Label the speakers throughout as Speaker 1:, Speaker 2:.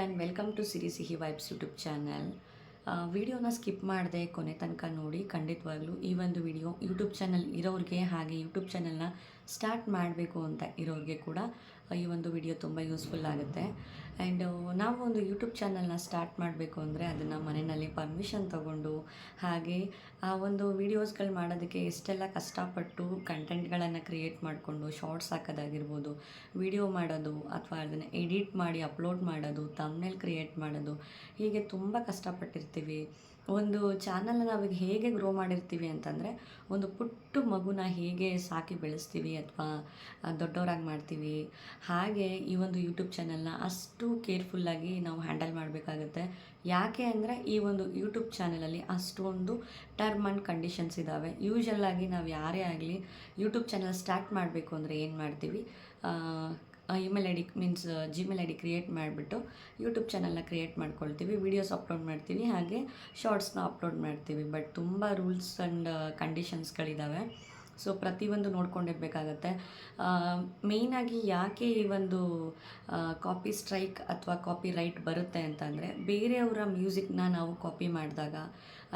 Speaker 1: And welcome to Siri Sihi vibes YouTube channel ವಿಡಿಯೋನ skip ಮಾಡಿದೆ ಕೊನೆ ತನಕ ನೋಡಿ, ಖಂಡಿತವಾಗ್ಲೂ ಈ ಒಂದು ವಿಡಿಯೋ ಯೂಟ್ಯೂಬ್ ಚಾನಲ್ ಇರೋರಿಗೆ ಹಾಗೆ ಯೂಟ್ಯೂಬ್ ಚಾನಲ್ನ ಸ್ಟಾರ್ಟ್ ಮಾಡಬೇಕು ಅಂತ ಇರೋರಿಗೆ ಕೂಡ ಈ ಒಂದು ವಿಡಿಯೋ ತುಂಬ ಯೂಸ್ಫುಲ್ ಆಗುತ್ತೆ. ಆ್ಯಂಡ್ ನಾವು ಒಂದು ಯೂಟ್ಯೂಬ್ ಚಾನಲ್ನ ಸ್ಟಾರ್ಟ್ ಮಾಡಬೇಕು ಅಂದರೆ ಅದನ್ನು ಮನೆಯಲ್ಲಿ ಪರ್ಮಿಷನ್ ತಗೊಂಡು ಹಾಗೆ ಆ ಒಂದು ವೀಡಿಯೋಸ್ಗಳು ಮಾಡೋದಕ್ಕೆ ಎಷ್ಟೆಲ್ಲ ಕಷ್ಟಪಟ್ಟು ಕಂಟೆಂಟ್ಗಳನ್ನು ಕ್ರಿಯೇಟ್ ಮಾಡಿಕೊಂಡು ಶಾರ್ಟ್ಸ್ ಹಾಕೋದಾಗಿರ್ಬೋದು ವಿಡಿಯೋ ಮಾಡೋದು ಅಥವಾ ಅದನ್ನು ಎಡಿಟ್ ಮಾಡಿ ಅಪ್ಲೋಡ್ ಮಾಡೋದು ತಮ್ನೇಲ್ ಕ್ರಿಯೇಟ್ ಮಾಡೋದು ಹೀಗೆ ತುಂಬ ಕಷ್ಟಪಟ್ಟಿರ್ತೀವಿ. ಒಂದು ಚಾನಲ್ನ ನಾವೀಗ ಹೇಗೆ ಗ್ರೋ ಮಾಡಿರ್ತೀವಿ ಅಂತಂದರೆ, ಒಂದು ಪುಟ್ಟ ಮಗುನ ಹೇಗೆ ಸಾಕಿ ಬೆಳೆಸ್ತೀವಿ ಅಥವಾ ದೊಡ್ಡವರಾಗಿ ಮಾಡ್ತೀವಿ. ಹಾಗೆ ಈ ಒಂದು ಯೂಟ್ಯೂಬ್ ಚಾನಲ್ನ ಅಷ್ಟು ಕೇರ್ಫುಲ್ಲಾಗಿ ನಾವು ಹ್ಯಾಂಡಲ್ ಮಾಡಬೇಕಾಗುತ್ತೆ. ಯಾಕೆ ಅಂದರೆ, ಈ ಒಂದು ಯೂಟ್ಯೂಬ್ ಚಾನಲಲ್ಲಿ ಅಷ್ಟೊಂದು ಟರ್ಮ್ ಆ್ಯಂಡ್ ಕಂಡೀಷನ್ಸ್ ಇದ್ದಾವೆ ಯೂಶಲ್ಲಾಗಿ ನಾವು ಯಾರೇ ಆಗಲಿ ಯೂಟ್ಯೂಬ್ ಚಾನಲ್ ಸ್ಟಾರ್ಟ್ ಮಾಡಬೇಕು ಅಂದರೆ ಏನು ಮಾಡ್ತೀವಿ? Email I D means Gmail I D create ಮಾಡಿಬಿಟ್ಟು ಯೂಟ್ಯೂಬ್ ಚಾನಲ್ನ ಕ್ರಿಯೇಟ್ ಮಾಡ್ಕೊಳ್ತೀವಿ. ವೀಡಿಯೋಸ್ ಅಪ್ಲೋಡ್ ಮಾಡ್ತೀವಿ ಹಾಗೆ ಶಾರ್ಟ್ಸ್ನ ಅಪ್ಲೋಡ್ ಮಾಡ್ತೀವಿ. ಬಟ್ ತುಂಬ ರೂಲ್ಸ್ ಆ್ಯಂಡ್ ಕಂಡೀಷನ್ಸ್ಗಳಿದ್ದಾವೆ ಸೊ ಪ್ರತಿಯೊಂದು ನೋಡ್ಕೊಂಡಿರ್ಬೇಕಾಗತ್ತೆ. ಮೇಯ್ನಾಗಿ ಯಾಕೆ ಈ ಒಂದು ಕಾಪಿ ಸ್ಟ್ರೈಕ್ ಅಥವಾ ಕಾಪಿ ರೈಟ್ ಬರುತ್ತೆ ಅಂತಂದರೆ, ಬೇರೆಯವರ ಮ್ಯೂಸಿಕ್ನ ನಾವು ಕಾಪಿ ಮಾಡಿದಾಗ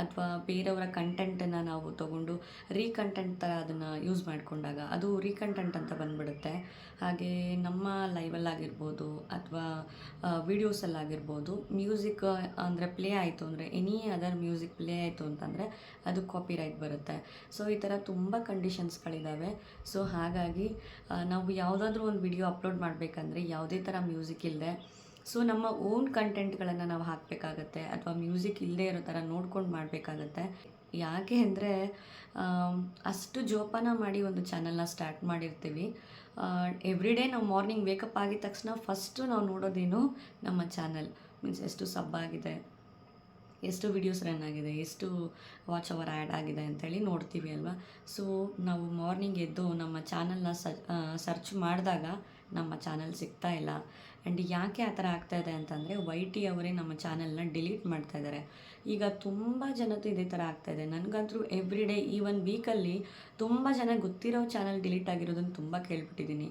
Speaker 1: ಅಥವಾ ಬೇರೆಯವರ ಕಂಟೆಂಟನ್ನು ನಾವು ತೊಗೊಂಡು ರೀಕಂಟೆಂಟ್ ಥರ ಅದನ್ನು ಯೂಸ್ ಮಾಡಿಕೊಂಡಾಗ ಅದು ರೀಕಂಟೆಂಟ್ ಅಂತ ಬಂದ್ಬಿಡುತ್ತೆ. ಹಾಗೆ ನಮ್ಮ ಲೈವಲ್ಲಾಗಿರ್ಬೋದು ಅಥವಾ ವೀಡಿಯೋಸಲ್ಲಾಗಿರ್ಬೋದು ಮ್ಯೂಸಿಕ್ ಅಂದರೆ ಪ್ಲೇ ಆಯಿತು ಅಂದರೆ ಎನಿ ಅದರ್ ಮ್ಯೂಸಿಕ್ ಪ್ಲೇ ಆಯಿತು ಅಂತಂದರೆ ಅದು ಕಾಪಿ ರೈಟ್ ಬರುತ್ತೆ. ಸೊ ಈ ಥರ ತುಂಬ ಕಂಡೀಷನ್ಸ್ಗಳಿದ್ದಾವೆ ಸೊ ಹಾಗಾಗಿ ನಾವು ಯಾವುದಾದ್ರೂ ಒಂದು ವಿಡಿಯೋ ಅಪ್ಲೋಡ್ ಮಾಡಬೇಕಂದ್ರೆ ಯಾವುದೇ ಥರ ಮ್ಯೂಸಿಕ್ ಇಲ್ಲದೆ ಸೊ ನಮ್ಮ ಓನ್ ಕಂಟೆಂಟ್ಗಳನ್ನು ನಾವು ಹಾಕಬೇಕಾಗತ್ತೆ, ಅಥವಾ ಮ್ಯೂಸಿಕ್ ಇಲ್ಲದೆ ಇರೋ ಥರ ನೋಡ್ಕೊಂಡು ಮಾಡಬೇಕಾಗತ್ತೆ. ಯಾಕೆ ಅಂದರೆ ಅಷ್ಟು ಜೋಪಾನ ಮಾಡಿ ಒಂದು ಚಾನಲ್ನ ಸ್ಟಾರ್ಟ್ ಮಾಡಿರ್ತೀವಿ. ಎವ್ರಿ ಡೇ ನಾವು ಮಾರ್ನಿಂಗ್ ವೇಕಪ್ ಆಗಿದ ತಕ್ಷಣ ಫಸ್ಟು ನಾವು ನೋಡೋದೇನು ನಮ್ಮ ಚಾನಲ್ ಮೀನ್ಸ್ ಎಷ್ಟು ಸಬ್ ಆಗಿದೆ ಎಷ್ಟು ವೀಡಿಯೋಸ್ ರನ್ ಆಗಿದೆ, ಎಷ್ಟು ವಾಚ್ ಅವರ್ ಆ್ಯಡ್ ಆಗಿದೆ ಅಂತೇಳಿ ನೋಡ್ತೀವಿ ಅಲ್ವಾ? ಸೊ ನಾವು ಮಾರ್ನಿಂಗ್ ಎದ್ದು ನಮ್ಮ ಚಾನಲ್ನ ಸರ್ಚ್ ಮಾಡಿದಾಗ ನಮ್ಮ ಚಾನಲ್ ಸಿಗ್ತಾ ಇಲ್ಲ. ಆ್ಯಂಡ್ ಯಾಕೆ ಆ ಥರ ಆಗ್ತಾ ಇದೆ ಅಂತಂದರೆ ವೈ ಟಿ ಅವರೇ ನಮ್ಮ ಚಾನಲ್ನ ಡಿಲೀಟ್ ಮಾಡ್ತಾ ಇದ್ದಾರೆ. ಈಗ ತುಂಬ ಜನದ್ದು ಇದೇ ಥರ ಆಗ್ತಾ ಇದೆ. ನನಗಂತೂ ಎವ್ರಿ ಡೇ ಈ ಒನ್ ವೀಕಲ್ಲಿ ತುಂಬ ಜನ ಗೊತ್ತಿರೋ ಚಾನಲ್ ಡಿಲೀಟ್ ಆಗಿರೋದನ್ನು ತುಂಬ ಕೇಳ್ಬಿಟ್ಟಿದ್ದೀನಿ.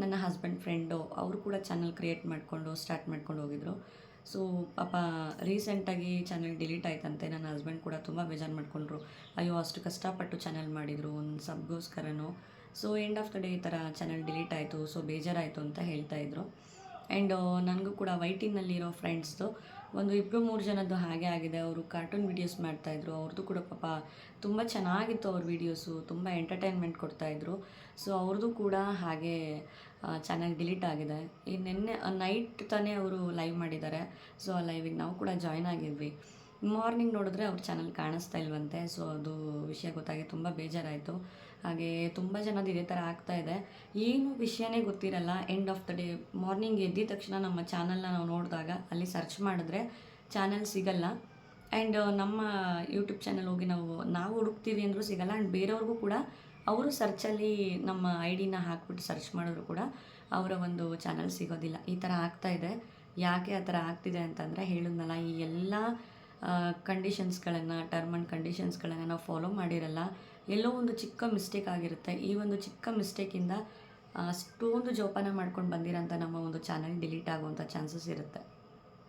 Speaker 1: ನನ್ನ ಹಸ್ಬೆಂಡ್ ಫ್ರೆಂಡು ಅವರು ಕೂಡ ಚಾನಲ್ ಕ್ರಿಯೇಟ್ ಮಾಡಿಕೊಂಡು ಸ್ಟಾರ್ಟ್ ಮಾಡ್ಕೊಂಡು ಹೋಗಿದ್ರು. ಸೊ ಪಾಪ ರೀಸೆಂಟಾಗಿ ಚಾನಲ್ ಡಿಲೀಟ್ ಆಯ್ತಂತೆ. ನನ್ನ ಹಸ್ಬೆಂಡ್ ಕೂಡ ತುಂಬ ಬೇಜಾರು ಮಾಡಿಕೊಂಡ್ರು. ಅಯ್ಯೋ, ಅಷ್ಟು ಕಷ್ಟಪಟ್ಟು ಚಾನಲ್ ಮಾಡಿದರು, ಒಂದು ಸಬ್ಗೋಸ್ಕರನೋ so end of the day ಈ ಥರ ಚಾನಲ್ ಡಿಲೀಟ್ ಆಯಿತು. ಸೊ ಬೇಜಾರಾಯಿತು ಅಂತ ಹೇಳ್ತಾ ಇದ್ರು. ಆ್ಯಂಡ್ ನನಗೂ ಕೂಡ ವೈಟಿನಲ್ಲಿರೋ ಫ್ರೆಂಡ್ಸ್ದು ಒಂದು ಇಬ್ಬರು ಮೂರು ಜನದ್ದು ಹಾಗೆ ಆಗಿದೆ. ಅವರು ಕಾರ್ಟೂನ್ ವೀಡಿಯೋಸ್ ಮಾಡ್ತಾಯಿದ್ರು ಅವ್ರದ್ದು ಕೂಡ ಪಾಪ ತುಂಬ ಚೆನ್ನಾಗಿತ್ತು ಅವ್ರ ವೀಡಿಯೋಸು ತುಂಬ ಎಂಟರ್ಟೈನ್ಮೆಂಟ್ ಕೊಡ್ತಾಯಿದ್ರು ಸೊ ಅವ್ರದ್ದು ಕೂಡ ಹಾಗೆ ಚಾನಲ್ ಡಿಲೀಟ್ ಆಗಿದೆ. ಈ ನಿನ್ನೆ ನೈಟ್ ತಾನೇ ಅವರು ಲೈವ್ ಮಾಡಿದ್ದಾರೆ. ಸೊ, ಆ ಲೈವಿಗೆ ನಾವು ಕೂಡ ಜಾಯ್ನ್ ಆಗಿದ್ವಿ. ಮಾರ್ನಿಂಗ್ ನೋಡಿದ್ರೆ ಅವ್ರ ಚಾನಲ್ ಕಾಣಿಸ್ತಾ ಇಲ್ವಂತೆ. ಸೊ, ಅದು ವಿಷಯ ಗೊತ್ತಾಗಿ ತುಂಬ ಬೇಜಾರಾಯಿತು. ಹಾಗೆ ತುಂಬ ಜನದ ಇದೇ ಥರ ಆಗ್ತಾ ಇದೆ. ಏನು ವಿಷಯನೇ ಗೊತ್ತಿರಲ್ಲ. End of the day morning ಎದ್ದಿದ ತಕ್ಷಣ ನಮ್ಮ ಚಾನಲ್ನ ನಾವು ನೋಡಿದಾಗ ಅಲ್ಲಿ ಸರ್ಚ್ ಮಾಡಿದ್ರೆ ಚಾನಲ್ ಸಿಗಲ್ಲ. ಆ್ಯಂಡ್ ನಮ್ಮ ಯೂಟ್ಯೂಬ್ ಚಾನಲ್ ಹೋಗಿ ನಾವು ನಾವು ಹುಡುಕ್ತೀವಿ ಅಂದರೂ ಸಿಗಲ್ಲ. ಆ್ಯಂಡ್ ಬೇರೆಯವ್ರಿಗೂ ಕೂಡ ಅವರು ಸರ್ಚಲ್ಲಿ ನಮ್ಮ ಐ ಡಿನ ಹಾಕ್ಬಿಟ್ಟು ಸರ್ಚ್ ಮಾಡಿದ್ರು ಕೂಡ ಅವರ ಒಂದು ಚಾನಲ್ ಸಿಗೋದಿಲ್ಲ. ಈ ಥರ ಇದೆ. ಯಾಕೆ ಆ ಥರ ಆಗ್ತಿದೆ ಅಂತಂದರೆ ಹೇಳಿದ್ನಲ್ಲ, ಈ ಎಲ್ಲ ಕಂಡೀಷನ್ಸ್ಗಳನ್ನು ಟರ್ಮ್ ಆ್ಯಂಡ್ ಕಂಡೀಷನ್ಸ್ಗಳನ್ನು ನಾವು ಫಾಲೋ ಮಾಡಿರಲ್ಲ, ಎಲ್ಲೋ ಒಂದು ಚಿಕ್ಕ ಮಿಸ್ಟೇಕ್ ಆಗಿರುತ್ತೆ. ಈ ಒಂದು ಚಿಕ್ಕ ಮಿಸ್ಟೇಕಿಂದ ಅಷ್ಟೊಂದು ಜೋಪಾನ ಮಾಡ್ಕೊಂಡು ಬಂದಿರೋಂಥ ನಮ್ಮ ಒಂದು ಚಾನಲ್ ಡಿಲೀಟ್ ಆಗುವಂಥ ಚಾನ್ಸಸ್ ಇರುತ್ತೆ.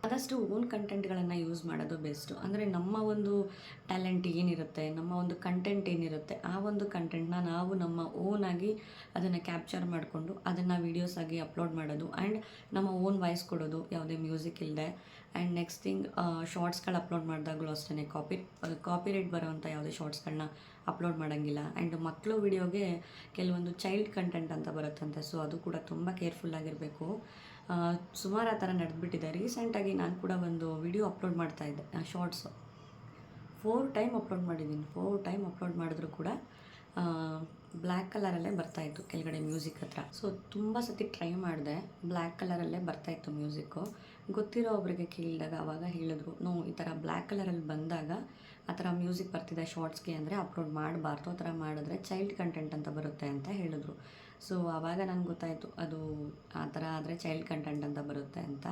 Speaker 1: ಆದಷ್ಟು ಓನ್ ಕಂಟೆಂಟ್ಗಳನ್ನು ಯೂಸ್ ಮಾಡೋದು ಬೆಸ್ಟು ಅಂದರೆ ನಮ್ಮ ಒಂದು ಟ್ಯಾಲೆಂಟ್ ಏನಿರುತ್ತೆ, ನಮ್ಮ ಒಂದು ಕಂಟೆಂಟ್ ಏನಿರುತ್ತೆ, ಆ ಒಂದು ಕಂಟೆಂಟ್ನ ನಾವು ನಮ್ಮ ಓನಾಗಿ ಅದನ್ನು ಕ್ಯಾಪ್ಚರ್ ಮಾಡಿಕೊಂಡು ಅದನ್ನು ವೀಡಿಯೋಸ್ ಆಗಿ ಅಪ್ಲೋಡ್ ಮಾಡೋದು ಆ್ಯಂಡ್ ನಮ್ಮ ಓನ್ ವಾಯ್ಸ್ ಕೊಡೋದು, ಯಾವುದೇ ಮ್ಯೂಸಿಕ್ ಇಲ್ಲದೆ ಆ್ಯಂಡ್ ನೆಕ್ಸ್ಟ್ ಥಿಂಗ್ ಶಾರ್ಟ್ಸ್ಗಳು ಅಪ್ಲೋಡ್ ಮಾಡಿದಾಗಲೂ ಅಷ್ಟೇ ಕಾಪಿ ಕಾಪಿ ರೇಟ್ ಬರೋವಂಥ ಯಾವುದೇ ಶಾರ್ಟ್ಸ್ಗಳನ್ನ ಅಪ್ಲೋಡ್ ಮಾಡೋಂಗಿಲ್ಲ. ಆ್ಯಂಡ್ ಮಕ್ಕಳು ವಿಡಿಯೋಗೆ ಕೆಲವೊಂದು ಚೈಲ್ಡ್ ಕಂಟೆಂಟ್ ಅಂತ ಬರುತ್ತಂತೆ ಸೊ ಅದು ಕೂಡ ತುಂಬ ಕೇರ್ಫುಲ್ಲಾಗಿರಬೇಕು ಸುಮಾರು ಆ ಥರ ನಡೆದ್ಬಿಟ್ಟಿದೆ. ರೀಸೆಂಟಾಗಿ ನಾನು ಕೂಡ ಒಂದು ವಿಡಿಯೋ ಅಪ್ಲೋಡ್ ಮಾಡ್ತಾ ಇದ್ದೆ ಶಾರ್ಟ್ಸು ಫೋರ್ ಟೈಮ್ ಅಪ್ಲೋಡ್ ಮಾಡಿದ್ದೀನಿ. ಫೋರ್ ಟೈಮ್ ಅಪ್ಲೋಡ್ ಮಾಡಿದ್ರು ಕೂಡ ಬ್ಲ್ಯಾಕ್ ಕಲರಲ್ಲೇ ಬರ್ತಾಯಿತ್ತು ಕೆಳಗಡೆ ಮ್ಯೂಸಿಕ್ ಹತ್ರ. ಸೊ ತುಂಬ ಸತಿ ಟ್ರೈ ಮಾಡಿದೆ. ಬ್ಲ್ಯಾಕ್ ಕಲರಲ್ಲೇ ಬರ್ತಾಯಿತ್ತು ಮ್ಯೂಸಿಕ್ಕು ಗೊತ್ತಿರೋ ಒಬ್ರಿಗೆ ಕೇಳಿದಾಗ ಆವಾಗ ಹೇಳಿದ್ರು ನೋ ಈ ಥರ ಬ್ಲ್ಯಾಕ್ ಕಲರಲ್ಲಿ ಬಂದಾಗ ಆ ಥರ ಮ್ಯೂಸಿಕ್ ಬರ್ತಿದೆ ಶಾರ್ಟ್ಸ್ಗೆ ಅಂದರೆ ಅಪ್ಲೋಡ್ ಮಾಡಬಾರ್ದು. ಆ ಥರ ಮಾಡಿದ್ರೆ ಚೈಲ್ಡ್ ಕಂಟೆಂಟ್ ಅಂತ ಬರುತ್ತೆ ಅಂತ ಹೇಳಿದ್ರು. ಸೊ ಆವಾಗ ನನಗೆ ಗೊತ್ತಾಯಿತು, ಅದು ಆ ಥರ ಆದರೆ ಚೈಲ್ಡ್ ಕಂಟೆಂಟ್ ಅಂತ ಬರುತ್ತೆ ಅಂತ.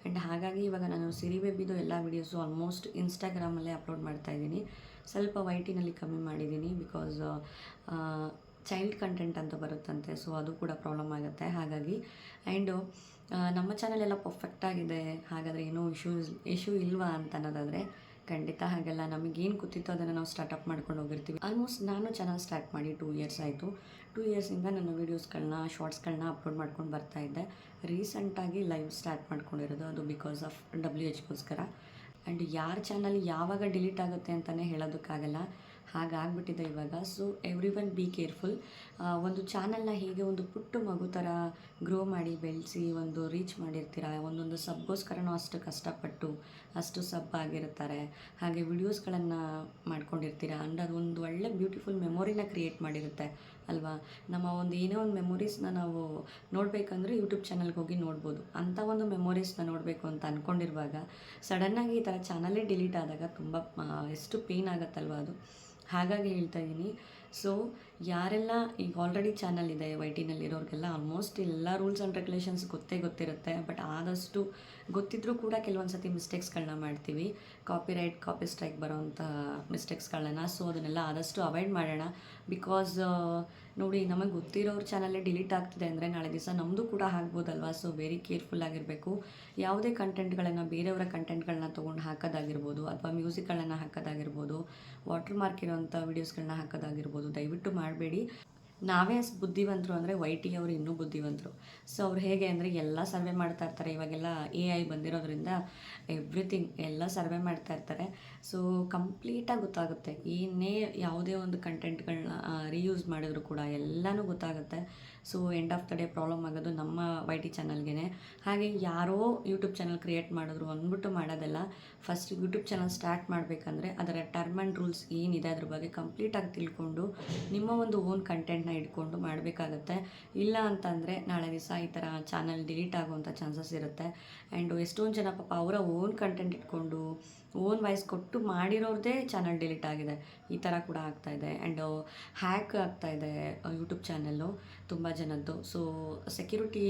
Speaker 1: ಆ್ಯಂಡ್ ಹಾಗಾಗಿ ಇವಾಗ ನಾನು ಸಿರಿ ಬೇಬಿದು ಎಲ್ಲ ವೀಡಿಯೋಸು ಆಲ್ಮೋಸ್ಟ್ ಇನ್ಸ್ಟಾಗ್ರಾಮಲ್ಲೇ ಅಪ್ಲೋಡ್ ಮಾಡ್ತಾ ಇದ್ದೀನಿ. ಸ್ವಲ್ಪ ವೈಟಿನಲ್ಲಿ ಕಮ್ಮಿ ಮಾಡಿದ್ದೀನಿ ಬಿಕಾಸ್ ಚೈಲ್ಡ್ ಕಂಟೆಂಟ್ ಅಂತ ಬರುತ್ತಂತೆ ಸೊ ಅದು ಕೂಡ ಪ್ರಾಬ್ಲಮ್ ಆಗುತ್ತೆ. ಹಾಗಾಗಿ ಆ್ಯಂಡು ನಮ್ಮ ಚಾನಲ್ ಎಲ್ಲ ಪರ್ಫೆಕ್ಟ್ ಆಗಿದೆ, ಹಾಗಾದರೆ ಏನೂ ಇಶ್ಯೂಸ್ ಇಶ್ಯೂ ಇಲ್ವಾ ಅಂತ ಅನ್ನೋದಾದರೆ ಖಂಡಿತ ಹಾಗೆಲ್ಲ. ನಮಗೇನು ಕೂತಿತ್ತು ಅದನ್ನು ನಾವು ಸ್ಟಾರ್ಟಪ್ ಮಾಡ್ಕೊಂಡು ಹೋಗಿರ್ತೀವಿ. ಆಲ್ಮೋಸ್ಟ್ ನಾನು ಚೆನ್ನಾಗಿ ಸ್ಟಾರ್ಟ್ ಮಾಡಿ ಟೂ ಇಯರ್ಸ್ ಆಯಿತು. ಟೂ ಇಯರ್ಸಿಂದ ನನ್ನ ವೀಡಿಯೋಸ್ಗಳನ್ನ, ಶಾರ್ಟ್ಸ್ಗಳನ್ನ ಅಪ್ಲೋಡ್ ಮಾಡ್ಕೊಂಡು ಬರ್ತಾ ಇದ್ದೆ. ರೀಸೆಂಟಾಗಿ ಲೈವ್ ಸ್ಟಾರ್ಟ್ ಮಾಡ್ಕೊಂಡಿರೋದು ಅದು ಬಿಕಾಸ್ ಆಫ್ ಡಬ್ಲ್ಯೂ ಎಚ್ಗೋಸ್ಕರ ಆ್ಯಂಡ್ ಯಾರ ಚಾನಲ್ ಯಾವಾಗ ಡಿಲೀಟ್ ಆಗುತ್ತೆ ಅಂತಲೇ ಹೇಳೋದಕ್ಕಾಗಲ್ಲ. ಹಾಗಾಗ್ಬಿಟ್ಟಿದೆ ಇವಾಗ. So every one be careful. ಒಂದು ಚಾನಲ್ನ ಹೀಗೆ ಒಂದು ಪುಟ್ಟ ಮಗು ಥರ ಗ್ರೋ ಮಾಡಿ, ಬೆಳೆಸಿ, ಒಂದು ರೀಚ್ ಮಾಡಿರ್ತೀರ? ಒಂದೊಂದು ಸಬ್ಗೋಸ್ಕರನೂ ಅಷ್ಟು ಕಷ್ಟಪಟ್ಟು, ಅಷ್ಟು ಸಬ್ ಆಗಿರ್ತಾರೆ. ಹಾಗೆ ವಿಡಿಯೋಸ್ಗಳನ್ನು ಮಾಡ್ಕೊಂಡಿರ್ತೀರ? ಅಂಡ್ ಒಂದು ಒಳ್ಳೆ ಬ್ಯೂಟಿಫುಲ್ ಮೆಮೊರಿನ ಕ್ರಿಯೇಟ್ ಮಾಡಿರುತ್ತೆ. ಅಲ್ವಾ? ನಮ್ಮ ಒಂದು ಏನೇ ಒಂದು ಮೆಮೊರೀಸ್ನ ನಾವು ನೋಡಬೇಕಂದ್ರೆ ಯೂಟ್ಯೂಬ್ ಚಾನಲ್ಗೆ ಹೋಗಿ ನೋಡ್ಬೋದು. ಅಂಥ ಒಂದು ಮೆಮೊರೀಸ್ನ ನೋಡಬೇಕು ಅಂತ ಅಂದ್ಕೊಂಡಿರುವಾಗ ಸಡನ್ನಾಗಿ ಈ ಥರ ಚಾನಲೇ ಡಿಲೀಟ್ ಆದಾಗ ತುಂಬ ಎಷ್ಟು ಪೇಯ್ನ್ ಆಗುತ್ತಲ್ವ ಅದು? ಹಾಗಾಗಿ ಹೇಳ್ತಾ ಇದ್ದೀನಿ ಸೊ ಯಾರೆಲ್ಲ ಈಗ ಆಲ್ರೆಡಿ ಚಾನಲ್ ಇದೆ ವೈ ಟಿನಲ್ಲಿರೋರಿಗೆಲ್ಲ ಆಲ್ಮೋಸ್ಟ್ ಎಲ್ಲ ರೂಲ್ಸ್ ಆ್ಯಂಡ್ ರೆಗ್ಯುಲೇಷನ್ಸ್ ಗೊತ್ತೇ ಗೊತ್ತಿರುತ್ತೆ. ಬಟ್ ಆದಷ್ಟು ಗೊತ್ತಿದ್ರೂ ಕೂಡ ಕೆಲವೊಂದು ಸತಿ ಮಿಸ್ಟೇಕ್ಸ್ಗಳನ್ನ ಮಾಡ್ತೀವಿ. ಕಾಪಿರೈಟ್ ಕಾಪಿ ಸ್ಟ್ರೈಕ್ ಬರೋವಂಥ ಮಿಸ್ಟೇಕ್ಸ್ಗಳನ್ನ ಸೊ ಅದನ್ನೆಲ್ಲ ಆದಷ್ಟು ಅವಾಯ್ಡ್ ಮಾಡೋಣ. ಬಿಕಾಸ್ ನೋಡಿ, ನಮಗೆ ಗೊತ್ತಿರೋರ ಚಾನಲ್ಲೇ ಡಿಲೀಟ್ ಆಗ್ತಿದೆ ಅಂದರೆ ನಾಳೆ ದಿವಸ ನಮ್ಮದು ಕೂಡ ಆಗ್ಬೋದಲ್ವಾ? ಸೊ ವೆರಿ ಕೇರ್ಫುಲ್ ಆಗಿರಬೇಕು. ಯಾವುದೇ ಕಂಟೆಂಟ್ಗಳನ್ನು ಬೇರೆಯವರ ಕಂಟೆಂಟ್ಗಳನ್ನ ತೊಗೊಂಡು ಹಾಕೋದಾಗಿರ್ಬೋದು, ಅಥವಾ ಮ್ಯೂಸಿಕ್ಗಳನ್ನ ಹಾಕೋದಾಗಿರ್ಬೋದು ವಾಟರ್ ಮಾರ್ಕ್ ಇರೋವಂಥ ವೀಡಿಯೋಸ್ಗಳನ್ನ ಹಾಕೋದಾಗಿರ್ಬೋದು, ದಯವಿಟ್ಟು ಮಾಡಬೇಡಿ. ನಾವೇ ಬುದ್ಧಿವಂತರು ಅಂದರೆ ವೈ ಟಿ ಅವರು ಇನ್ನೂ ಬುದ್ಧಿವಂತರು. ಸೊ ಅವ್ರು ಹೇಗೆ ಅಂದರೆ ಎಲ್ಲ ಸರ್ವೆ ಮಾಡ್ತಾ ಇರ್ತಾರೆ. ಇವಾಗೆಲ್ಲ ಎ ಐ ಬಂದಿರೋದ್ರಿಂದ ಎವ್ರಿಥಿಂಗ್ ಎಲ್ಲ ಸರ್ವೆ ಮಾಡ್ತಾ ಇರ್ತಾರೆ. ಸೊ ಕಂಪ್ಲೀಟಾಗಿ ಗೊತ್ತಾಗುತ್ತೆ. ಏನೇ ಯಾವುದೇ ಒಂದು ಕಂಟೆಂಟ್ಗಳನ್ನ ರೀಯೂಸ್ ಮಾಡಿದ್ರು ಕೂಡ ಎಲ್ಲನೂ ಗೊತ್ತಾಗುತ್ತೆ. So end of the day problem ಆಗೋದು ನಮ್ಮ ವೈ ಟಿ ಚಾನಲ್ಗೆ ಹಾಗೆ ಯಾರೋ ಯೂಟ್ಯೂಬ್ ಚಾನಲ್ ಕ್ರಿಯೇಟ್ ಮಾಡಿದ್ರು ಅಂದ್ಬಿಟ್ಟು ಮಾಡೋದಲ್ಲ ಫಸ್ಟ್ ಯೂಟ್ಯೂಬ್ ಚಾನಲ್ ಸ್ಟಾರ್ಟ್ ಮಾಡಬೇಕಂದ್ರೆ ಅದರ ಟರ್ಮ್ ಆ್ಯಂಡ್ ರೂಲ್ಸ್ ಏನಿದೆ ಅದ್ರ ಬಗ್ಗೆ ಕಂಪ್ಲೀಟಾಗಿ ತಿಳ್ಕೊಂಡು ನಿಮ್ಮ ಒಂದು ಓನ್ ಕಂಟೆಂಟ್ನ ಇಟ್ಕೊಂಡು ಮಾಡಬೇಕಾಗತ್ತೆ. ಇಲ್ಲ ಅಂತಂದರೆ ನಾಳೆ ದಿವಸ ಈ ಥರ ಚಾನಲ್ ಡಿಲೀಟ್ ಆಗುವಂಥ ಚಾನ್ಸಸ್ ಇರುತ್ತೆ. ಆ್ಯಂಡ್ ಎಷ್ಟೊಂದು ಜನ ಪಾಪ ಅವರ ಓನ್ ಕಂಟೆಂಟ್ ಇಟ್ಕೊಂಡು ಓನ್ ವಾಯ್ಸ್ ಕೊಟ್ಟು ಮಾಡಿರೋರದೇ ಚಾನಲ್ ಡಿಲೀಟ್ ಆಗಿದೆ. ಈ ಥರ ಕೂಡ ಆಗ್ತಾ ಇದೆ. ಆ್ಯಂಡ್ ಹ್ಯಾಕ್ ಆಗ್ತಾ ಇದೆ ಯೂಟ್ಯೂಬ್ ಚಾನಲ್ಲು ತುಂಬ ಜನದ್ದು. ಸೊ ಸೆಕ್ಯೂರಿಟಿ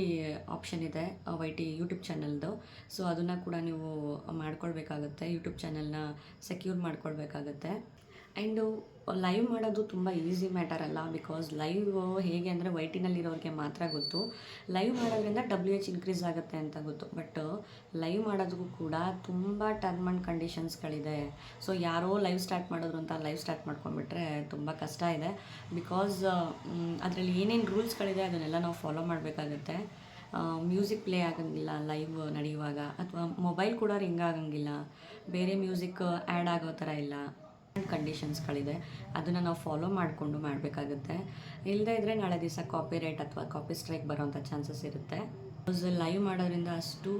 Speaker 1: ಆಪ್ಷನ್ ಇದೆ ವೈ ಟಿ ಯೂಟ್ಯೂಬ್ ಚಾನಲ್ದು ಸೊ ಅದನ್ನು ಕೂಡ ನೀವು ಮಾಡ್ಕೊಳ್ಬೇಕಾಗತ್ತೆ. ಯೂಟ್ಯೂಬ್ ಚಾನಲ್ನ ಸೆಕ್ಯೂರ್ ಮಾಡ್ಕೊಳ್ಬೇಕಾಗತ್ತೆ. ಆ್ಯಂಡು ಲೈವ್ ಮಾಡೋದು ತುಂಬ ಈಸಿ ಮ್ಯಾಟರ್ ಅಲ್ಲ ಬಿಕಾಸ್ ಲೈವ್ ಹೇಗೆ ಅಂದರೆ ವೈಟಿನಲ್ಲಿರೋರಿಗೆ ಮಾತ್ರ ಗೊತ್ತು. ಲೈವ್ ಮಾಡೋದ್ರಿಂದ ಡಬ್ಲ್ಯೂ ಎಚ್ ಇನ್ಕ್ರೀಸ್ ಆಗುತ್ತೆ ಅಂತ ಗೊತ್ತು. ಬಟ್ ಲೈವ್ ಮಾಡೋದಕ್ಕೂ ಕೂಡ ತುಂಬ ಟರ್ಮ್ ಆ್ಯಂಡ್ ಕಂಡೀಷನ್ಸ್ಗಳಿದೆ ಸೊ ಯಾರೋ ಲೈವ್ ಸ್ಟಾರ್ಟ್ ಮಾಡಿದ್ರು ಅಂತ ಲೈವ್ ಸ್ಟಾರ್ಟ್ ಮಾಡ್ಕೊಂಡ್ಬಿಟ್ರೆ ತುಂಬ ಕಷ್ಟ ಇದೆ. ಬಿಕಾಸ್ ಅದರಲ್ಲಿ ಏನೇನು ರೂಲ್ಸ್ಗಳಿದೆ ಅದನ್ನೆಲ್ಲ ನಾವು ಫಾಲೋ ಮಾಡಬೇಕಾಗುತ್ತೆ. ಮ್ಯೂಸಿಕ್ ಪ್ಲೇ ಆಗಂಗಿಲ್ಲ ಲೈವ್ ನಡೆಯುವಾಗ. ಅಥವಾ ಮೊಬೈಲ್ ಕೂಡ ರಿಂಗ್ ಆಗಂಗಿಲ್ಲ. ಬೇರೆ ಮ್ಯೂಸಿಕ್ ಆ್ಯಡ್ ಆಗೋ ಥರ ಇಲ್ಲ. ಕಂಡೀಷನ್ಸ್ಗಳಿದೆ ಅದನ್ನು ನಾವು ಫಾಲೋ ಮಾಡಿಕೊಂಡು ಮಾಡಬೇಕಾಗುತ್ತೆ. ಇಲ್ಲದೇ ಇದ್ದರೆ ನಾಳೆ ದಿವಸ ಕಾಪಿ ರೇಟ್ ಅಥವಾ ಕಾಪಿ ಸ್ಟ್ರೈಕ್ ಬರೋವಂಥ ಚಾನ್ಸಸ್ ಇರುತ್ತೆ. ಲೈವ್ ಮಾಡೋದ್ರಿಂದ ಅಷ್ಟು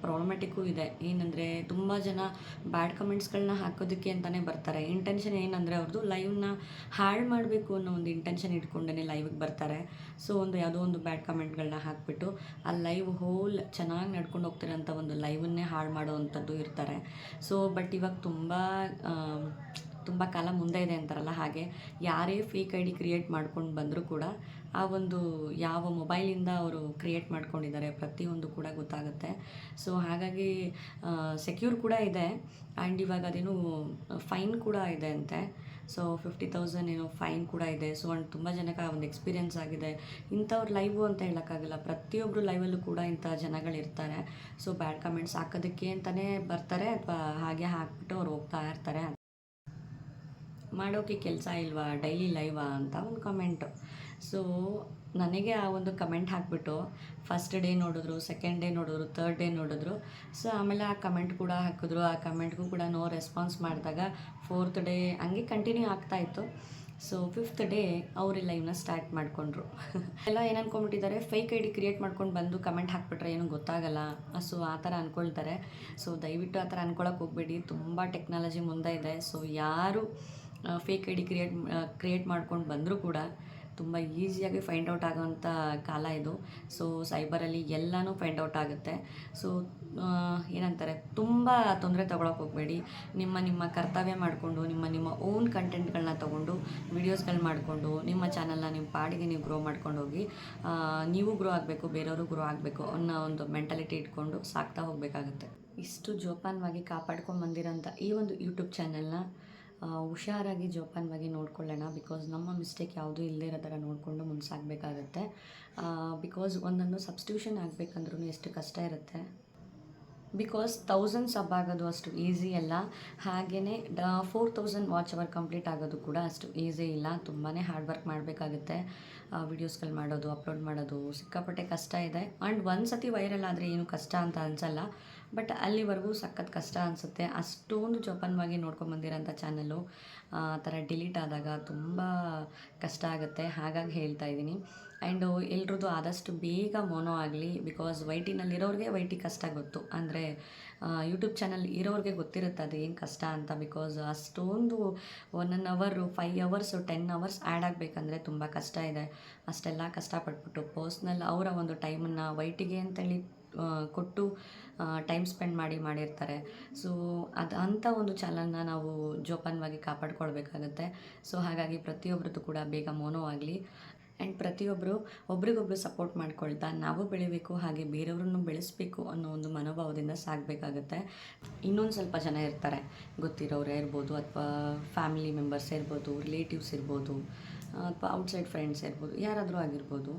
Speaker 1: ಪ್ರಾಬ್ಲಮೆಟಿಕ್ಕು ಇದೆ. ಏನಂದರೆ ತುಂಬ ಜನ ಬ್ಯಾಡ್ ಕಮೆಂಟ್ಸ್ಗಳನ್ನ ಹಾಕೋದಕ್ಕೆ ಅಂತಲೇ ಬರ್ತಾರೆ. ಇಂಟೆನ್ಷನ್ ಏನಂದರೆ ಅವ್ರದ್ದು ಲೈವ್ನ ಹಾಳು ಮಾಡಬೇಕು ಅನ್ನೋ ಒಂದು ಇಂಟೆನ್ಷನ್ ಇಟ್ಕೊಂಡೇ ಲೈವಿಗೆ ಬರ್ತಾರೆ. ಸೊ ಒಂದು ಯಾವುದೋ ಒಂದು ಬ್ಯಾಡ್ ಕಮೆಂಟ್ಗಳನ್ನ ಹಾಕ್ಬಿಟ್ಟು ಆ ಲೈವ್ ಹೋಲ್ ಚೆನ್ನಾಗಿ ನಡ್ಕೊಂಡು ಹೋಗ್ತಿರೋಂಥ ಒಂದು ಲೈವನ್ನೇ ಹಾಳು ಮಾಡೋವಂಥದ್ದು ಇರ್ತಾರೆ. ಸೊ ಬಟ್ ಇವಾಗ ತುಂಬ ತುಂಬ ಕಾಲ ಮುಂದೆ ಇದೆ ಅಂತಾರಲ್ಲ, ಹಾಗೆ ಯಾರೇ ಫೇಕ್ ಐ ಡಿ ಕ್ರಿಯೇಟ್ ಮಾಡ್ಕೊಂಡು ಬಂದರೂ ಕೂಡ ಆ ಒಂದು ಯಾವ ಮೊಬೈಲಿಂದ ಅವರು ಕ್ರಿಯೇಟ್ ಮಾಡ್ಕೊಂಡಿದ್ದಾರೆ ಪ್ರತಿಯೊಂದು ಕೂಡ ಗೊತ್ತಾಗುತ್ತೆ. ಸೊ ಹಾಗಾಗಿ ಸೆಕ್ಯೂರ್ ಕೂಡ ಇದೆ ಆ್ಯಂಡ್ ಇವಾಗ ಅದೇನು ಫೈನ್ ಕೂಡ ಇದೆ ಅಂತೆ. ಸೊ ಫಿಫ್ಟಿ ತೌಸಂಡ್ ಏನೋ ಫೈನ್ ಕೂಡ ಇದೆ. ಸೊ ಅಂಡ್ ತುಂಬ ಜನಕ್ಕೆ ಆ ಒಂದು ಎಕ್ಸ್ಪೀರಿಯನ್ಸ್ ಆಗಿದೆ. ಇಂಥವ್ರ ಲೈವು ಅಂತ ಹೇಳೋಕ್ಕಾಗಲ್ಲ. ಪ್ರತಿಯೊಬ್ಬರು ಲೈವಲ್ಲೂ ಕೂಡ ಇಂಥ ಜನಗಳಿರ್ತಾರೆ ಸೊ ಬ್ಯಾಡ್ ಕಮೆಂಟ್ಸ್ ಹಾಕೋದಕ್ಕೆ ಅಂತಲೇ ಬರ್ತಾರೆ ಅಥವಾ ಹಾಗೆ ಹಾಕ್ಬಿಟ್ಟು ಅವ್ರು ಹೋಗ್ತಾ ಇರ್ತಾರೆ ಮಾಡೋಕ್ಕೆ ಕೆಲಸ ಇಲ್ವಾ? ಡೈಲಿ ಲೈವಾ ಅಂತ ಒಂದು ಕಮೆಂಟು ಸೊ ನನಗೆ ಆ ಒಂದು ಕಮೆಂಟ್ ಹಾಕ್ಬಿಟ್ಟು ಫಸ್ಟ್ ಡೇ ನೋಡಿದ್ರು ಸೆಕೆಂಡ್ ಡೇ ನೋಡಿದ್ರು ತರ್ಡ್ ಡೇ ನೋಡಿದ್ರು ಸೊ ಆಮೇಲೆ ಆ ಕಮೆಂಟ್ ಕೂಡ ಹಾಕಿದ್ರು. ಆ ಕಮೆಂಟ್ಗೂ ಕೂಡ ನೋ ರೆಸ್ಪಾನ್ಸ್ ಮಾಡಿದಾಗ ಫೋರ್ತ್ ಡೇ ಹಂಗೆ ಕಂಟಿನ್ಯೂ ಆಗ್ತಾಯಿತ್ತು ಸೊ ಫಿಫ್ತ್ ಡೇ ಅವರು ಲೈವ್ನ ಸ್ಟಾರ್ಟ್ ಮಾಡಿಕೊಂಡ್ರು. ಎಲ್ಲ ಏನು ಅಂದ್ಕೊಂಡ್ಬಿಟ್ಟಿದ್ದಾರೆ ಫೇಕ್ ಐ ಡಿ ಕ್ರಿಯೇಟ್ ಮಾಡ್ಕೊಂಡು ಬಂದು ಕಮೆಂಟ್ ಹಾಕ್ಬಿಟ್ರೆ ಏನೂ ಗೊತ್ತಾಗಲ್ಲ. ಸೊ ಆ ಥರ ಅಂದ್ಕೊಳ್ತಾರೆ ಸೊ ದಯವಿಟ್ಟು ಆ ಥರ ಅಂದ್ಕೊಳಕ್ಕೆ ಹೋಗಬೇಡಿ. ತುಂಬ ಟೆಕ್ನಾಲಜಿ ಮುಂದೆ ಇದೆ. ಸೊ ಯಾರು fake I D create create ಮಾಡ್ಕೊಂಡು ಬಂದರೂ ಕೂಡ ತುಂಬ ಈಸಿಯಾಗಿ ಫೈಂಡ್ ಔಟ್ ಆಗೋವಂಥ ಕಾಲ ಇದು. ಸೊ ಸೈಬರಲ್ಲಿ ಎಲ್ಲನೂ ಫೈಂಡ್ ಔಟ್ ಆಗುತ್ತೆ. ಸೊ ಏನಂತಾರೆ, ತುಂಬ ತೊಂದರೆ ತೊಗೊಳಕ್ಕೆ ಹೋಗಬೇಡಿ. ನಿಮ್ಮ ನಿಮ್ಮ ಕರ್ತವ್ಯ ಮಾಡಿಕೊಂಡು, ನಿಮ್ಮ ನಿಮ್ಮ ಓನ್ ಕಂಟೆಂಟ್ಗಳನ್ನ ತೊಗೊಂಡು ವೀಡಿಯೋಸ್ಗಳು ಮಾಡಿಕೊಂಡು, ನಿಮ್ಮ ಚಾನಲ್ನ ನಿಮ್ಮ ಪಾಡಿಗೆ ನೀವು ಗ್ರೋ ಮಾಡ್ಕೊಂಡು ಹೋಗಿ ನೀವು ಗ್ರೋ ಆಗಬೇಕು, ಬೇರೆಯವರು ಗ್ರೋ ಆಗಬೇಕು ಅನ್ನೋ ಒಂದು ಮೆಂಟಾಲಿಟಿ ಇಟ್ಕೊಂಡು ಸಾಕ್ತಾ ಹೋಗಬೇಕಾಗುತ್ತೆ. ಇಷ್ಟು ಜೋಪಾನವಾಗಿ ಕಾಪಾಡ್ಕೊಂಡು ಬಂದಿರೋಂಥ ಈ ಒಂದು ಯೂಟ್ಯೂಬ್ ಚಾನಲ್ನ ಹುಷಾರಾಗಿ ಜೋಪಾನವಾಗಿ ನೋಡ್ಕೊಳ್ಳೋಣ. ಬಿಕಾಸ್ ನಮ್ಮ ಮಿಸ್ಟೇಕ್ ಯಾವುದೂ ಇಲ್ಲದೇ ಇರೋ ಥರ ನೋಡಿಕೊಂಡು ಮುಂಸಾಗಬೇಕಾಗತ್ತೆ ಬಿಕಾಸ್ ಒಂದನ್ನು ಸಬ್ಸ್ಟ್ಯೂಷನ್ ಆಗಬೇಕಂದ್ರೂ ಎಷ್ಟು ಕಷ್ಟ ಇರುತ್ತೆ. ಬಿಕಾಸ್ ತೌಸಂಡ್ ಸಬ್ ಆಗೋದು ಅಷ್ಟು ಈಸಿ ಅಲ್ಲ. ಹಾಗೆಯೇ four thousand watch hour complete ಆಗೋದು ಕೂಡ ಅಷ್ಟು ಈಸಿ ಇಲ್ಲ. ತುಂಬಾ ಹಾರ್ಡ್ ವರ್ಕ್ ಮಾಡಬೇಕಾಗುತ್ತೆ. ವೀಡಿಯೋಸ್ಗಳು ಮಾಡೋದು ಅಪ್ಲೋಡ್ ಮಾಡೋದು, ಸಿಕ್ಕಾಪಟ್ಟೆ ಕಷ್ಟ ಇದೆ. ಆ್ಯಂಡ್ ಒಂದು ಸತಿ ವೈರಲ್ ಆದರೆ ಏನು ಕಷ್ಟ ಅಂತ ಅನಿಸಲ್ಲ. ಬಟ್ ಅಲ್ಲಿವರೆಗೂ ಸಖತ್ ಕಷ್ಟ ಅನಿಸುತ್ತೆ. ಅಷ್ಟೊಂದು ಜೋಪಾನವಾಗಿ ನೋಡ್ಕೊಂಬಂದಿರೋಂಥ ಚಾನಲ್ಲು ಆ ಥರ ಡಿಲೀಟ್ ಆದಾಗ ತುಂಬ ಕಷ್ಟ ಆಗುತ್ತೆ. ಹಾಗಾಗಿ ಹೇಳ್ತಾ ಇದ್ದೀನಿ. ಆ್ಯಂಡ್ ಎಲ್ರದ್ದು ಆದಷ್ಟು ಬೇಗ ಮೋನೋ ಆಗಲಿ ಬಿಕಾಸ್ ವೈಟಿನಲ್ಲಿರೋರಿಗೆ ವೈಟಿ ಕಷ್ಟ ಗೊತ್ತು. ಅಂದರೆ ಯೂಟ್ಯೂಬ್ ಚಾನಲ್ ಇರೋರಿಗೆ ಗೊತ್ತಿರುತ್ತೆ ಅದು ಏನು ಕಷ್ಟ ಅಂತ ಬಿಕಾಸ್ ಅಷ್ಟೊಂದು ಒನ್ ಅನ್ ಅವರು five hours ten hours add ಆಗಬೇಕಂದ್ರೆ ತುಂಬ ಕಷ್ಟ ಇದೆ. ಅಷ್ಟೆಲ್ಲ ಕಷ್ಟಪಟ್ಬಿಟ್ಟು ಪರ್ಸ್ನಲ್ ಅವರ ಒಂದು ಟೈಮನ್ನು ವೈಟಿಗೆ ಅಂತೇಳಿ ಕೊಟ್ಟು ಟೈಮ್ ಸ್ಪೆಂಡ್ ಮಾಡಿ ಮಾಡಿರ್ತಾರೆ. ಸೊ ಅದು ಅಂಥ ಒಂದು ಚಾನಲ್ನ ನಾವು ಜೋಪಾನವಾಗಿ ಕಾಪಾಡ್ಕೊಳ್ಬೇಕಾಗತ್ತೆ. ಸೊ ಹಾಗಾಗಿ ಪ್ರತಿಯೊಬ್ಬರದ್ದು ಕೂಡ ಬೇಗ ಮೋನೋ ಆಗಲಿ. ಆ್ಯಂಡ್ ಪ್ರತಿಯೊಬ್ಬರು ಒಬ್ರಿಗೊಬ್ರು ಸಪೋರ್ಟ್ ಮಾಡ್ಕೊಳ್ತಾ ನಾವು ಬೆಳಿಬೇಕು, ಹಾಗೆ ಬೇರೆಯವ್ರನ್ನು ಬೆಳೆಸಬೇಕು ಅನ್ನೋ ಒಂದು ಮನೋಭಾವದಿಂದ ಸಾಗಬೇಕಾಗತ್ತೆ. ಇನ್ನೊಂದು ಸ್ವಲ್ಪ ಜನ ಇರ್ತಾರೆ. ಗೊತ್ತಿರೋರೇ ಇರ್ಬೋದು, ಅಥವಾ ಫ್ಯಾಮಿಲಿ ಮೆಂಬರ್ಸ್ ಇರ್ಬೋದು ರಿಲೇಟಿವ್ಸ್ ಇರ್ಬೋದು, ಅಥವಾ ಔಟ್ಸೈಡ್ ಫ್ರೆಂಡ್ಸ್ ಇರ್ಬೋದು, ಯಾರಾದರೂ ಆಗಿರ್ಬೋದು.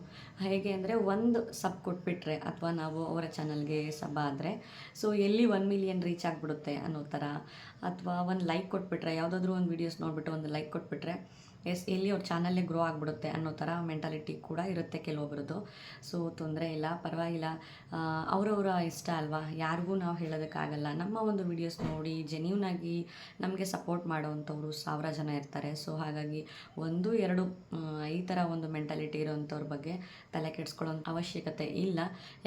Speaker 1: ಹೇಗೆ ಅಂದರೆ ಒಂದು ಸಬ್ ಕೊಟ್ಬಿಟ್ರೆ ಅಥವಾ ನಾವು ಅವರ ಚಾನಲ್ಗೆ ಸಬ್ ಆದರೆ ಸೊ ಎಲ್ಲಿ ಒನ್ ಮಿಲಿಯನ್ ರೀಚ್ ಆಗಿಬಿಡುತ್ತೆ ಅನ್ನೋ ಥರ, ಅಥವಾ ಒಂದು ಲೈಕ್ ಕೊಟ್ಬಿಟ್ರೆ, ಯಾವುದಾದ್ರೂ ಒಂದು ವೀಡಿಯೋಸ್ ನೋಡಿಬಿಟ್ಟು ಒಂದು ಲೈಕ್ ಕೊಟ್ಬಿಟ್ರೆ ಎಸ್, ಎಲ್ಲಿ ಅವ್ರ ಚಾನಲ್ಲೇ ಗ್ರೋ ಆಗಿಬಿಡುತ್ತೆ ಅನ್ನೋ ಥರ ಮೆಂಟಾಲಿಟಿ ಕೂಡ ಇರುತ್ತೆ ಕೆಲವೊಬ್ರದ್ದು. ಸೊ ತೊಂದರೆ ಇಲ್ಲ, ಪರವಾಗಿಲ್ಲ. ಅವರವರ ಇಷ್ಟ ಅಲ್ವಾ? ಯಾರಿಗೂ ನಾವು ಹೇಳೋದಕ್ಕಾಗಲ್ಲ. ನಮ್ಮ ಒಂದು ವಿಡಿಯೋಸ್ ನೋಡಿ ಜೆನ್ಯೂನ್ ಆಗಿ ನಮಗೆ ಸಪೋರ್ಟ್ ಮಾಡೋವಂಥವ್ರು ಸಾವಿರ ಜನ ಇರ್ತಾರೆ. ಸೊ ಹಾಗಾಗಿ ಒಂದು, ಎರಡು ಈ ಥರ ಒಂದು ಮೆಂಟಾಲಿಟಿ ಇರೋವಂಥವ್ರ ಬಗ್ಗೆ ತಲೆ ಕೆಡಿಸ್ಕೊಳ್ಳೋ ಅವಶ್ಯಕತೆ ಇಲ್ಲ.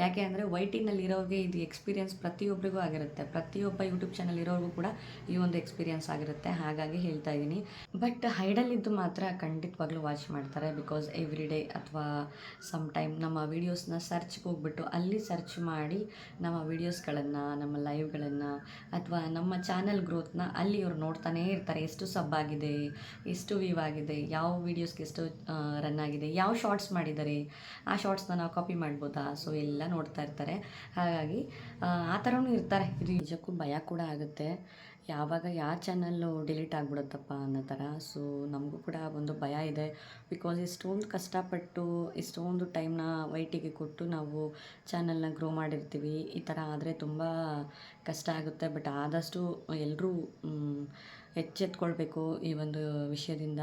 Speaker 1: ಯಾಕೆ ಅಂದರೆ ವೈಟಿನಲ್ಲಿ ಇರೋರಿಗೆ ಇದು ಎಕ್ಸ್ಪೀರಿಯನ್ಸ್ ಪ್ರತಿಯೊಬ್ಬರಿಗೂ ಆಗಿರುತ್ತೆ. ಪ್ರತಿಯೊಬ್ಬ ಯೂಟ್ಯೂಬ್ ಚಾನಲ್ ಇರೋರಿಗೂ ಕೂಡ ಈ ಒಂದು ಎಕ್ಸ್ಪೀರಿಯನ್ಸ್ ಆಗಿರುತ್ತೆ. ಹಾಗಾಗಿ ಹೇಳ್ತಾ ಇದ್ದೀನಿ. ಬಟ್ ಹೈಡಲ್ಲಿದ್ದು ಮಾತ್ರ ಖಂಡಿತವಾಗ್ಲೂ ವಾಚ್ ಮಾಡ್ತಾರೆ ಬಿಕಾಸ್ ಎವ್ರಿ ಡೇ ಅಥವಾ ಸಮ್ ಟೈಮ್ ನಮ್ಮ ವೀಡಿಯೋಸ್ನ ಸರ್ಚ್ಗೆ ಹೋಗ್ಬಿಟ್ಟು ಅಲ್ಲಿ ಸರ್ಚ್ ಮಾಡಿ ನಮ್ಮ ವೀಡಿಯೋಸ್ಗಳನ್ನು ನಮ್ಮ ಲೈವ್ಗಳನ್ನು ಅಥವಾ ನಮ್ಮ ಚಾನಲ್ ಗ್ರೋತ್ನ ಅಲ್ಲಿ ಇವರು ನೋಡ್ತಾನೇ ಇರ್ತಾರೆ. ಎಷ್ಟು ಸಬ್ ಆಗಿದೆ ಎಷ್ಟು ವ್ಯೂ ಆಗಿದೆ ಯಾವ ವೀಡಿಯೋಸ್ಗೆ ಎಷ್ಟು ರನ್ ಆಗಿದೆ ಯಾವ ಶಾರ್ಟ್ಸ್ ಮಾಡಿದ್ದಾರೆ ಆ ಶಾರ್ಟ್ಸ್ನ ನಾವು ಕಾಪಿ ಮಾಡ್ಬೋದಾ? ಸೊ ಎಲ್ಲ ನೋಡ್ತಾ ಇರ್ತಾರೆ. ಹಾಗಾಗಿ ಆ, ಆ ಥರನೂ ಇರ್ತಾರೆ. ಇದು ನಿಜಕ್ಕೂ ಭಯ ಕೂಡ ಆಗುತ್ತೆ. ಯಾವಾಗ ಯಾವ ಚಾನಲ್ಲು ಡಿಲೀಟ್ ಆಗಿಬಿಡುತ್ತಪ್ಪ ಅನ್ನೋ ಥರ ಸೊ ನಮಗೂ ಕೂಡ ಒಂದು ಭಯ ಇದೆ. ಬಿಕಾಸ್ ಇಷ್ಟೊಂದು ಕಷ್ಟಪಟ್ಟು, ಇಷ್ಟೊಂದು ಟೈಮ್ನ ವೈಟಿಗೆ ಕೊಟ್ಟು ನಾವು ಚಾನಲ್ನ ಗ್ರೋ ಮಾಡಿರ್ತೀವಿ. ಈ ಥರ ಆದರೆ ತುಂಬ ಕಷ್ಟ ಆಗುತ್ತೆ. ಬಟ್ ಆದಷ್ಟು ಎಲ್ಲರೂ ಎಚ್ಚೆತ್ಕೊಳ್ಬೇಕು ಈ ಒಂದು ವಿಷಯದಿಂದ.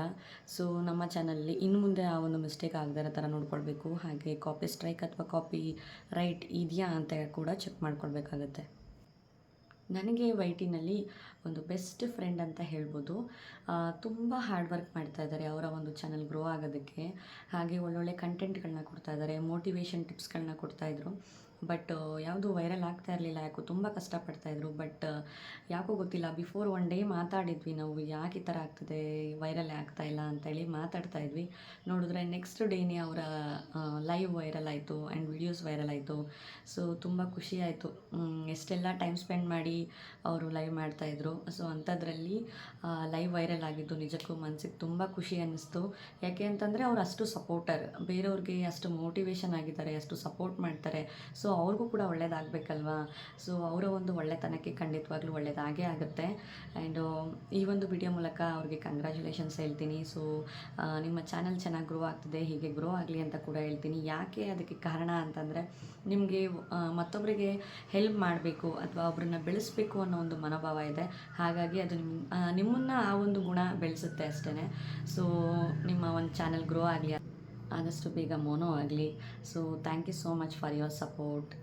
Speaker 1: ಸೊ ನಮ್ಮ ಚಾನಲ್ಲಿ ಇನ್ನು ಮುಂದೆ ಆ ಒಂದು ಮಿಸ್ಟೇಕ್ ಆಗದೇ ಇರೋ ಥರ ನೋಡ್ಕೊಳ್ಬೇಕು. ಹಾಗೆ ಕಾಪಿ ಸ್ಟ್ರೈಕ್ ಅಥವಾ ಕಾಪಿ ರೈಟ್ ಇದೆಯಾ ಅಂತ ಕೂಡ ಚೆಕ್ ಮಾಡ್ಕೊಳ್ಬೇಕಾಗತ್ತೆ. ನನಗೆ ವೈಟಿನಲ್ಲಿ ಒಂದು ಬೆಸ್ಟ್ ಫ್ರೆಂಡ್ ಅಂತ ಹೇಳ್ಬೋದು. ತುಂಬ ಹಾರ್ಡ್ ವರ್ಕ್ ಮಾಡ್ತಾ ಇದ್ದಾರೆ ಅವರ ಒಂದು ಚಾನಲ್ ಗ್ರೋ ಆಗೋದಕ್ಕೆ. ಹಾಗೆ ಒಳ್ಳೊಳ್ಳೆ ಕಂಟೆಂಟ್ಗಳನ್ನ ಕೊಡ್ತಾ ಇದ್ದಾರೆ ಮೋಟಿವೇಶನ್ ಟಿಪ್ಸ್ಗಳನ್ನ ಕೊಡ್ತಾಯಿದ್ರು ಬಟ್ ಯಾವುದು ವೈರಲ್ ಆಗ್ತಾ ಇರಲಿಲ್ಲ, ಯಾಕೋ ತುಂಬ ಕಷ್ಟಪಡ್ತಾಯಿದ್ರು ಬಟ್ ಯಾಕೋ ಗೊತ್ತಿಲ್ಲ ಬಿಫೋರ್ ಒನ್ ಡೇ ಮಾತಾಡಿದ್ವಿ ನಾವು, ಯಾಕೆ ಈ ಥರ ಆಗ್ತದೆ ವೈರಲ್ ಆಗ್ತಾ ಇಲ್ಲ ಅಂತೇಳಿ ಮಾತಾಡ್ತಾ ಇದ್ವಿ. ನೋಡಿದ್ರೆ ನೆಕ್ಸ್ಟ್ ಡೇನೇ ಅವರ ಲೈವ್ ವೈರಲ್ ಆಯಿತು ಆ್ಯಂಡ್ ವಿಡಿಯೋಸ್ ವೈರಲ್ ಆಯಿತು. ಸೊ ತುಂಬ ಖುಷಿ ಆಯಿತು. ಎಷ್ಟೆಲ್ಲ ಟೈಮ್ ಸ್ಪೆಂಡ್ ಮಾಡಿ ಅವರು ಲೈವ್ ಮಾಡ್ತಾಯಿದ್ರು ಸೊ ಅಂಥದ್ರಲ್ಲಿ ಲೈವ್ ವೈರಲ್ ಆಗಿದ್ದು ನಿಜಕ್ಕೂ ಮನಸ್ಸಿಗೆ ತುಂಬ ಖುಷಿ ಅನ್ನಿಸ್ತು. ಯಾಕೆ ಅಂತಂದರೆ ಅವ್ರು ಅಷ್ಟು ಸಪೋರ್ಟರ್ ಬೇರೆಯವ್ರಿಗೆ ಅಷ್ಟು ಮೋಟಿವೇಶನ್ ಆಗಿದ್ದಾರೆ, ಅಷ್ಟು ಸಪೋರ್ಟ್ ಮಾಡ್ತಾರೆ. ಸೊ ಅವ್ರಿಗೂ ಕೂಡ ಒಳ್ಳೇದಾಗಬೇಕಲ್ವಾ? ಸೊ ಅವರ ಒಂದು ಒಳ್ಳೆತನಕ್ಕೆ ಖಂಡಿತವಾಗ್ಲೂ ಒಳ್ಳೆಯದಾಗೇ ಆಗುತ್ತೆ. ಆ್ಯಂಡ್ ಈ ಒಂದು ವಿಡಿಯೋ ಮೂಲಕ ಅವ್ರಿಗೆ ಕಂಗ್ರ್ಯಾಚುಲೇಷನ್ಸ್ ಹೇಳ್ತೀನಿ. ಸೊ ನಿಮ್ಮ ಚಾನಲ್ ಚೆನ್ನಾಗಿ ಗ್ರೋ ಆಗ್ತಿದೆ, ಹೀಗೆ ಗ್ರೋ ಆಗಲಿ ಅಂತ ಕೂಡ ಹೇಳ್ತೀನಿ. ಯಾಕೆ ಅದಕ್ಕೆ ಕಾರಣ ಅಂತಂದರೆ, ನಿಮಗೆ ಮತ್ತೊಬ್ಬರಿಗೆ ಹೆಲ್ಪ್ ಮಾಡಬೇಕು ಅಥವಾ ಒಬ್ಬರನ್ನ ಬೆಳೆಸಬೇಕು ಅನ್ನೋ ಒಂದು ಮನೋಭಾವ ಇದೆ. ಹಾಗಾಗಿ ಅದು ನಿಮ್ಮ ನಿಮ್ಮನ್ನು ಆ ಒಂದು ಗುಣ ಬೆಳೆಸುತ್ತೆ ಅಷ್ಟೇ ಸೊ ನಿಮ್ಮ ಒಂದು ಚಾನಲ್ ಗ್ರೋ ಆಗಲಿ ಆದಷ್ಟು ಬೇಗ ಮೋನೋ ಆಗಲಿ so thank you so much for your support